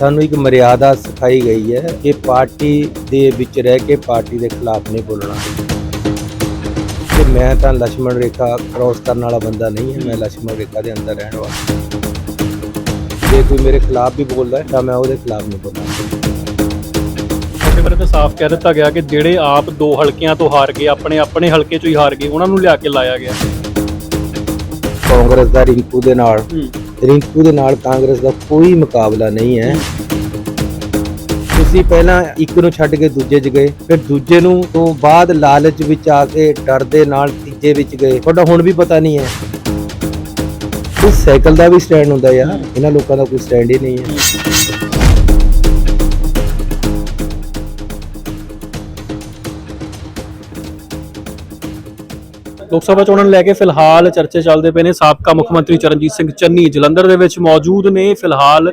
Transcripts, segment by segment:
ਸਾਨੂੰ ਇੱਕ ਮਰਿਆਦਾ ਸਿਖਾਈ ਗਈ ਹੈ ਕਿ ਪਾਰਟੀ ਦੇ ਵਿੱਚ ਰਹਿ ਕੇ ਪਾਰਟੀ ਦੇ ਖਿਲਾਫ ਨਹੀਂ ਬੋਲਣਾ। ਤੇ ਮੈਂ ਤਾਂ ਲక్ష్మణ ਰੇਖਾ ਕ੍ਰੋਸ ਕਰਨ ਵਾਲਾ ਬੰਦਾ ਨਹੀਂ ਹੈ ਮੈਂ ਲక్ష్మణ ਰੇਖਾ ਦੇ ਅੰਦਰ ਰਹਿਣ ਵਾਲਾ ਜੇ ਕੋਈ ਮੇਰੇ ਖਿਲਾਫ ਵੀ ਬੋਲਦਾ ਤਾਂ ਮੈਂ ਉਹਦੇ ਖਿਲਾਫ ਨਹੀਂ ਬੋਲਦਾ ਉਹਦੇ ਬਾਰੇ ਸਾਫ਼ ਕਹਿ ਦਿੱਤਾ ਗਿਆ ਕਿ ਜਿਹੜੇ ਆਪ ਦੋ ਹਲਕਿਆਂ ਤੋਂ ਹਾਰ ਗਏ ਆਪਣੇ ਆਪਣੇ ਹਲਕੇ ਚੋਂ ਹੀ ਹਾਰ ਗਏ ਉਹਨਾਂ ਨੂੰ ਲਿਆ ਕੇ ਲਾਇਆ ਗਿਆ। ਕਾਂਗਰਸ ਦਾ ਰਿੰਕੂ ਦੇ ਨਾਲ ਰਿੰਕੂ ਦੇ ਨਾਲ ਕਾਂਗਰਸ ਦਾ ਕੋਈ ਮੁਕਾਬਲਾ ਨਹੀਂ ਹੈ। ਤੁਸੀਂ ਪਹਿਲਾਂ ਇੱਕ ਨੂੰ ਛੱਡ ਕੇ ਦੂਜੇ 'ਚ ਗਏ, ਫਿਰ ਦੂਜੇ ਨੂੰ ਤੋਂ ਬਾਅਦ ਲਾਲਚ ਵਿੱਚ ਆ ਕੇ ਡਰ ਦੇ ਨਾਲ ਤੀਜੇ ਵਿੱਚ ਗਏ। ਤੁਹਾਡਾ ਹੁਣ ਵੀ ਪਤਾ ਨਹੀਂ ਹੈ। ਇਸ ਸਾਈਕਲ ਦਾ ਵੀ ਸਟੈਂਡ ਹੁੰਦਾ ਯਾਰ। ਇਹਨਾਂ ਲੋਕਾਂ ਦਾ ਕੋਈ ਸਟੈਂਡ ਹੀ ਨਹੀਂ ਹੈ। ਲੋਕ ਸਭਾ ਚੋਣਾਂ ਨੂੰ ਲੈ ਕੇ ਫਿਲਹਾਲ ਚਰਚੇ ਚੱਲਦੇ ਪਏ ਨੇ। ਸਾਬਕਾ ਮੁੱਖ ਮੰਤਰੀ ਚਰਨਜੀਤ ਸਿੰਘ ਚੰਨੀ ਜਲੰਧਰ ਦੇ ਵਿੱਚ ਮੌਜੂਦ ਨੇ। ਫਿਲਹਾਲ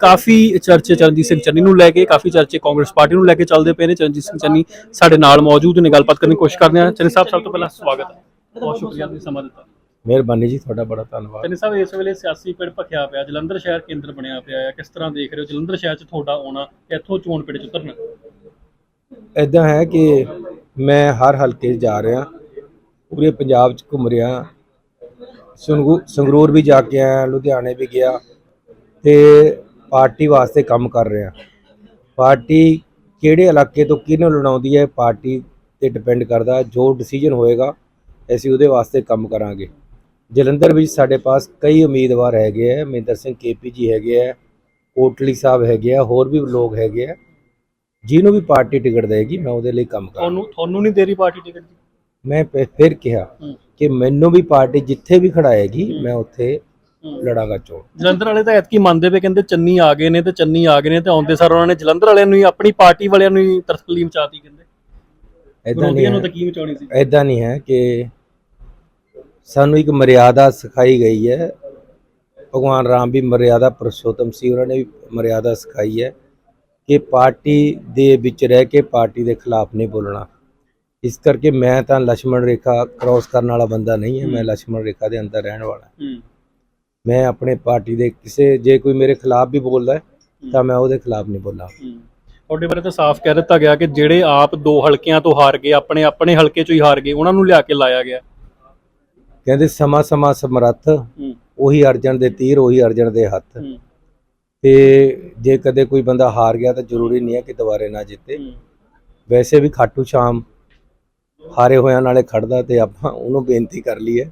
ਕਾਫੀ ਚਰਚੇ ਚਰਨਜੀਤ ਸਿੰਘ ਚੰਨੀ ਨੂੰ ਲੈ ਕੇ ਕਾਫੀ ਚਰਚੇ ਕਾਂਗਰਸ ਪਾਰਟੀ ਨੂੰ ਲੈ ਕੇ ਚੱਲਦੇ ਪਏ ਨੇ। ਚਰਨਜੀਤ ਸਿੰਘ ਚੰਨੀ ਸਾਡੇ ਨਾਲ ਮੌਜੂਦ ਨੇ। ਗੱਲਬਾਤ ਕਰਨ ਦੀ ਕੋਸ਼ਿਸ਼ ਕਰਦੇ ਹਾਂ। ਚੰਨੀ ਸਾਹਿਬ ਸਭ ਤੋਂ ਪਹਿਲਾਂ ਸਵਾਗਤ ਹੈ। ਬਹੁਤ ਸ਼ੁਕਰੀਆ ਤੁਸੀਂ ਸਮਾਂ ਦਿੱਤਾ। ਮਿਹਰਬਾਨੀ ਜੀ ਤੁਹਾਡਾ ਬੜਾ ਧੰਨਵਾਦ। ਚੰਨੀ ਸਾਹਿਬ ਇਸ ਵੇਲੇ ਸਿਆਸੀ ਪਿੜ ਭਖਿਆ ਪਿਆ। ਜਲੰਧਰ ਸ਼ਹਿਰ ਕੇਂਦਰ ਬਣਿਆ ਪਿਆ ਹੈ। ਕਿਸ ਤਰ੍ਹਾਂ ਦੇਖ ਰਹੇ ਹੋ? ਜਲੰਧਰ ਸ਼ਹਿਰ 'ਚ ਤੁਹਾਡਾ ਆਉਣਾ ਇੱਥੋਂ ਚੋਣ ਪਿੜ 'ਚ ਉਤਰਨਾ। ਇਦਾਂ ਹੈ ਕਿ ਮੈਂ ਹਰ ਹਲਕੇ ਜਾ ਰਿਹਾ। ਪੂਰੇ ਪੰਜਾਬ 'ਚ ਘੁੰਮ ਰਿਹਾ। ਸੰਗਰੂ- ਸੰਗਰੂਰ ਵੀ ਜਾ ਕੇ ਆਇਆ, ਲੁਧਿਆਣੇ ਵੀ ਗਿਆ ਤੇ ਪਾਰਟੀ ਵਾਸਤੇ ਕੰਮ ਕਰ ਰਿਹਾ। ਪਾਰਟੀ ਕਿਹੜੇ ਇਲਾਕੇ ਤੋਂ ਕਿਹਨੂੰ ਲੜਾਉਂਦੀ ਹੈ, ਪਾਰਟੀ ਤੇ ਡਿਪੈਂਡ ਕਰਦਾ, ਜੋ ਡਿਸੀਜਨ ਹੋਏਗਾ, ਅਸੀਂ ਉਹਦੇ ਵਾਸਤੇ ਕੰਮ ਕਰਾਂਗੇ। ਜਲੰਧਰ ਵਿੱਚ ਸਾਡੇ ਪਾਸ ਕਈ ਉਮੀਦਵਾਰ ਹੈਗੇ ਆ, ਮਹਿੰਦਰ ਸਿੰਘ ਕੇਪੀ ਜੀ ਹੈਗੇ ਆ, ਕੋਟਲੀ ਸਾਹਿਬ ਹੈਗੇ ਆ, ਹੋਰ ਵੀ ਲੋਕ ਹੈਗੇ ਆ। ਜਿਹਨੂੰ ਵੀ ਪਾਰਟੀ ਟਿਕਟ ਦੇਗੀ, ਮੈਂ ਉਹਦੇ ਲਈ ਕੰਮ ਕਰਾਂ ਤੁਹਾਨੂੰ ਤੁਹਾਨੂੰ ਨਹੀਂ ਦੇਰੀ ਪਾਰਟੀ ਟਿਕਟ ਦੀ? ਮੈਂ ਫਿਰ- ਫਿਰ ਕਿਹਾ। ਕਿ ਮੈਨੂੰ ਵੀ ਪਾਰਟੀ ਜਿੱਥੇ ਵੀ ਖੜਾਏਗੀ ਮੈਂ ਉੱਥੇ ਲੜਾਂਗਾ ਚੋਣ। ਜਲੰਧਰ ਵਾਲੇ ਤਾਂ ਐਤਕੀ ਮੰਨਦੇ ਪਏ ਕਹਿੰਦੇ ਚੰਨੀ ਆ ਗਏ ਨੇ ਤੇ ਚੰਨੀ ਆ ਗਏ ਨੇ ਤੇ ਆਉਂਦੇ ਸਾਰ ਉਹਨਾਂ ਨੇ ਜਲੰਧਰ ਵਾਲਿਆਂ ਨੂੰ ਹੀ ਆਪਣੀ ਪਾਰਟੀ ਵਾਲਿਆਂ ਨੂੰ ਹੀ ਤਰਫਲੀ ਮਚਾਤੀ ਕਹਿੰਦੇ। ਐਦਾਂ ਨਹੀਂ ਵਿਰੋਧੀਆਂ ਨੂੰ ਤਾਂ ਕੀ ਮਚਾਉਣੀ ਸੀ? ਐਦਾਂ ਨਹੀਂ ਹੈ ਕਿ ਸਾਨੂੰ ਇੱਕ ਮਰਿਆਦਾ ਸਿਖਾਈ ਗਈ ਹੈ। ਭਗਵਾਨ ਰਾਮ ਵੀ ਮਰਿਆਦਾ ਪੁਰਸ਼ੋਤਮ ਸੀ ਉਹਨਾਂ ਨੇ ਵੀ ਮਰਿਆਦਾ ਸਿਖਾਈ ਹੈ ਕਿ ਪਾਰਟੀ ਦੇ ਵਿੱਚ ਰਹਿ ਕੇ ਪਾਰਟੀ ਦੇ ਖਿਲਾਫ ਨਹੀਂ ਬੋਲਣਾ। ਇਸ ਕਰਕੇ ਮੈਂ ਤਾਂ ਲక్ష్మణ ਰੇਖਾ ਕ੍ਰਾਸ ਕਰਨ ਵਾਲਾ ਬੰਦਾ ਨਹੀਂ ਹਾਂ ਮੈਂ ਲక్ష్మణ ਰੇਖਾ ਦੇ ਅੰਦਰ ਰਹਿਣ ਵਾਲਾ ਮੈਂ ਆਪਣੇ ਪਾਰਟੀ ਦੇ ਕਿਸੇ ਜੇ ਕੋਈ ਮੇਰੇ ਖਿਲਾਫ ਵੀ ਬੋਲਦਾ ਤਾਂ ਮੈਂ ਉਹਦੇ ਖਿਲਾਫ ਨਹੀਂ ਬੋਲਾਂ। ਤੁਹਾਡੇ ਬਾਰੇ ਤਾਂ ਸਾਫ਼ ਕਹਿ ਦਿੱਤਾ ਗਿਆ ਕਿ ਜਿਹੜੇ ਆਪ ਦੋ ਹਲਕਿਆਂ ਤੋਂ ਹਾਰ ਗਏ ਆਪਣੇ ਆਪਣੇ ਹਲਕੇ ਚੋਂ ਹੀ ਹਾਰ ਗਏ ਉਹਨਾਂ ਨੂੰ ਲਿਆ ਕੇ ਲਾਇਆ ਗਿਆ। ਕਹਿੰਦੇ ਸਮਾ ਸਮਾ ਸਮਰੱਥ ਉਹੀ ਅਰਜਨ ਦੇ ਤੀਰ ਉਹੀ ਅਰਜਨ ਦੇ ਹੱਥ। ਤੇ ਜੇ ਕਦੇ ਕੋਈ ਬੰਦਾ ਹਾਰ ਗਿਆ ਤਾਂ ਜ਼ਰੂਰੀ ਨਹੀਂ ਹੈ ਕਿ ਦੁਬਾਰੇ ਨਾ ਜਿੱਤੇ। ਵੈਸੇ ਵੀ ਖਾਟੂ ਸ਼ਾਮ ਹਾਰੇ ਹੋਇਆਂ ਨਾਲੇ ਖੜਦਾ ਤੇ ਆਪਾਂ ਉਹਨੂੰ ਬੇਨਤੀ ਕਰ ਲਈ ਹੈ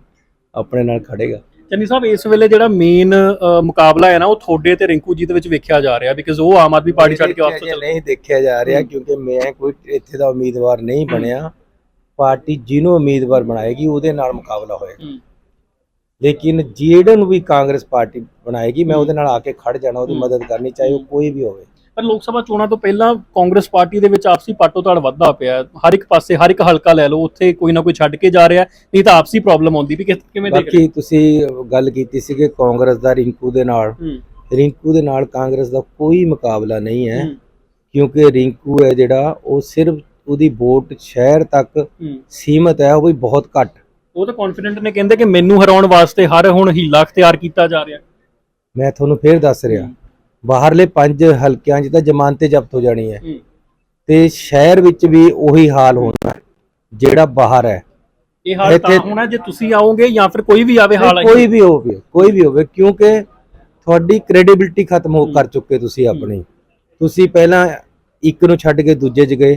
ਆਪਣੇ ਨਾਲ ਖੜੇਗਾ। ਚੰਨੀ ਸਾਹਿਬ ਇਸ ਵੇਲੇ ਜਿਹੜਾ ਮੇਨ ਮੁਕਾਬਲਾ ਹੈ ਨਾ ਉਹ ਤੁਹਾਡੇ ਤੇ ਰਿੰਕੂ ਜੀ ਦੇ ਵਿੱਚ ਵੇਖਿਆ ਜਾ ਰਿਹਾ ਬਿਕਾਜ਼ ਉਹ ਆਮ ਆਦਮੀ ਪਾਰਟੀ ਛੱਡ ਕੇ ਵਾਪਸ ਚੱਲ। ਨਹੀਂ ਦੇਖਿਆ ਜਾ ਰਿਹਾ ਕਿਉਂਕਿ ਮੈਂ ਕੋਈ ਇੱਥੇ ਦਾ ਉਮੀਦਵਾਰ ਨਹੀਂ ਬਣਿਆ। ਪਾਰਟੀ ਜਿਹਨੂੰ ਉਮੀਦਵਾਰ ਬਣਾਏਗੀ ਉਹਦੇ ਨਾਲ ਮੁਕਾਬਲਾ ਹੋਏਗਾ। ਲੇਕਿਨ ਜਿਹੜੇ ਨੂੰ ਵੀ ਕਾਂਗਰਸ ਪਾਰਟੀ ਬਣਾਏਗੀ ਮੈਂ ਉਹਦੇ ਨਾਲ ਆ ਕੇ ਖੜ ਜਾਣਾ ਉਹਦੀ ਮਦਦ ਕਰਨੀ ਚਾਹੇ ਉਹ ਕੋਈ ਵੀ ਹੋਵੇ। ਪਰ ਲੋਕ ਸਭਾ ਚੋਣਾਂ ਤੋਂ ਪਹਿਲਾਂ ਕਾਂਗਰਸ ਪਾਰਟੀ ਦੇ ਵਿੱਚ ਆਪਸੀ ਪਾਟੋਤਾੜ ਵੱਧਦਾ ਪਿਆ। ਹਰ ਇੱਕ ਪਾਸੇ ਹਰ ਇੱਕ ਹਲਕਾ ਲੈ ਲਓ ਉੱਥੇ ਕੋਈ ਨਾ ਕੋਈ ਛੱਡ ਕੇ ਜਾ ਰਿਹਾ ਨਹੀਂ ਤਾਂ ਆਪਸੀ ਪ੍ਰੋਬਲਮ ਆਉਂਦੀ ਵੀ ਕਿਵੇਂ ਦੇਖ ਬਾਕੀ ਤੁਸੀਂ ਗੱਲ ਕੀਤੀ ਸੀ ਕਿ ਕਾਂਗਰਸ ਦਾ ਰਿੰਕੂ ਦੇ ਨਾਲ। ਰਿੰਕੂ ਦੇ ਨਾਲ ਕਾਂਗਰਸ ਦਾ ਕੋਈ ਮੁਕਾਬਲਾ ਨਹੀਂ ਹੈ ਕਿਉਂਕਿ ਰਿੰਕੂ ਹੈ ਜਿਹੜਾ ਉਹ ਸਿਰਫ ਉਹਦੀ ਵੋਟ ਸ਼ਹਿਰ ਤੱਕ ਸੀਮਤ ਹੈ ਉਹ ਵੀ ਬਹੁਤ ਘੱਟ। ਉਹ ਤਾਂ ਕੌਨਫੀਡੈਂਟ ਨੇ ਕਹਿੰਦੇ ਕਿ ਮੈਨੂੰ ਹਰਾਉਣ ਵਾਸਤੇ ਹਰ ਹੁਣ ਹੀਲਾ ਅਖਤਿਆਰ ਕੀਤਾ ਜਾ ਰਿਹਾ। ਮੈਂ ਤੁਹਾਨੂੰ ਫੇਰ ਦੱਸ ਰਿਹਾ ਬਾਹਰਲੇ ਪੰਜ ਹਲਕਿਆਂ 'ਚ ਤਾਂ ਜ਼ਮਾਨਤੇ ਜ਼ਬਤ ਹੋ ਜਾਣੀ ਹੈ। ਤੇ ਸ਼ਹਿਰ ਵਿੱਚ ਵੀ ਉਹੀ ਹਾਲ ਹੋਣਾ ਜਿਹੜਾ ਬਾਹਰ ਹੈ। ਇਹ ਹਾਲ ਤਾਂ ਹੋਣਾ ਜੇ ਤੁਸੀਂ ਆਓਗੇ ਜਾਂ ਫਿਰ ਕੋਈ ਵੀ ਆਵੇ ਹਾਲ ਕੋਈ ਵੀ ਹੋਵੇ ਕੋਈ ਵੀ ਹੋਵੇ ਕਿਉਂਕਿ ਤੁਹਾਡੀ ਕ੍ਰੈਡੀਬਿਲਟੀ ਖਤਮ ਹੋ ਕਰ ਚੁੱਕੇ ਤੁਸੀਂ ਆਪਣੀ। ਤੁਸੀਂ ਪਹਿਲਾਂ ਇੱਕ ਨੂੰ ਛੱਡ ਕੇ ਦੂਜੇ 'ਚ ਗਏ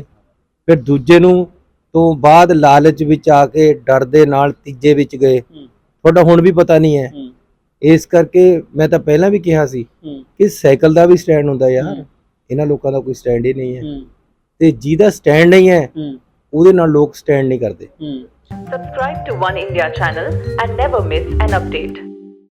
ਫਿਰ ਦੂਜੇ ਨੂੰ ਤੋਂ ਬਾਅਦ ਲਾਲਚ ਵਿੱਚ ਆ ਕੇ ਡਰ ਦੇ ਨਾਲ ਤੀਜੇ ਵਿੱਚ ਗਏ। ਤੁਹਾਡਾ ਹੁਣ ਵੀ ਪਤਾ ਨਹੀਂ ਹੂੰ, ਇਸ ਕਰਕੇ ਮੈਂ ਤਾਂ ਪਹਿਲਾਂ ਵੀ ਕਿਹਾ ਸੀ ਕਿ ਸਾਈਕਲ ਦਾ ਵੀ ਸਟੈਂਡ ਹੁੰਦਾ ਯਾਰ। ਇਹਨਾਂ ਲੋਕਾਂ ਦਾ ਕੋਈ ਸਟੈਂਡ ਹੀ ਨਹੀਂ ਹੈ ਤੇ ਜਿਹਦਾ ਸਟੈਂਡ ਨਹੀਂ ਹੈ ਉਹਦੇ ਨਾਲ ਲੋਕ ਸਟੈਂਡ ਨਹੀਂ ਕਰਦੇ। Subscribe to One India channel and never miss an update.